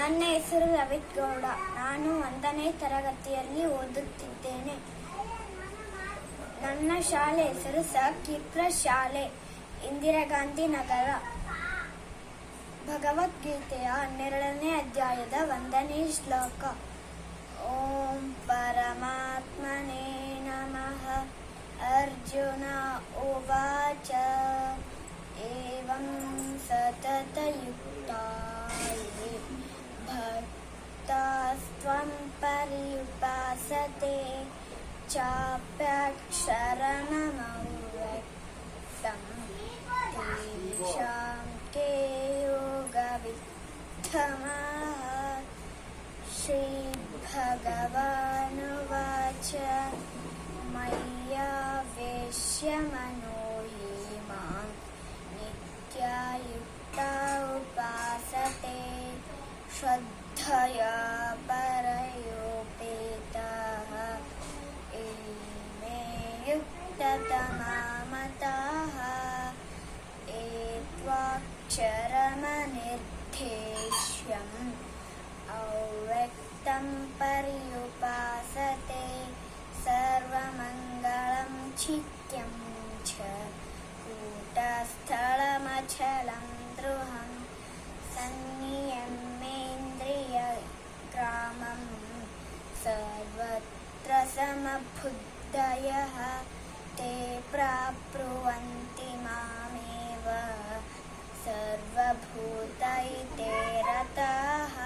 ನನ್ನ ಹೆಸರು ರವಿತ್ ಗೌಡ ನಾನು ಒಂದನೇ ತರಗತಿಯಲ್ಲಿ ಓದುತ್ತಿದ್ದೇನೆ. ನನ್ನ ಶಾಲೆ ಹೆಸರು ಸಕೀಪ್ರ ಶಾಲೆ, ಇಂದಿರಾ ಗಾಂಧಿ ನಗರ. ಭಗವದ್ಗೀತೆಯ ಹನ್ನೆರಡನೇ ಅಧ್ಯಾಯದ ಒಂದನೇ ಶ್ಲೋಕ. ಓಂ ಪರಮಾತ್ಮನೇ ನಮಃ. ಅರ್ಜುನ ಉವಾಚ. ಏವಂ ಸತತಯುಕ್ತಾಯೇ ते चाप्याक्षरनमव्यक्तं तेषां के योगवित्थमाः श्रीभगवानुवाच मय्या वेश्यमनो मां नित्यायुक्ता उपासते श्रद्धया युक्ततमामताः एत्वाक्षरमनिर्देश्यम् अव्यक्तं पर्युपासते सर्वमङ्गलं छिक्यं च कूटस्थलमचलं द्रुहं संनियमेन्द्रियग्रामं सर्वत्र समबुद्धयः भूतैते रताः।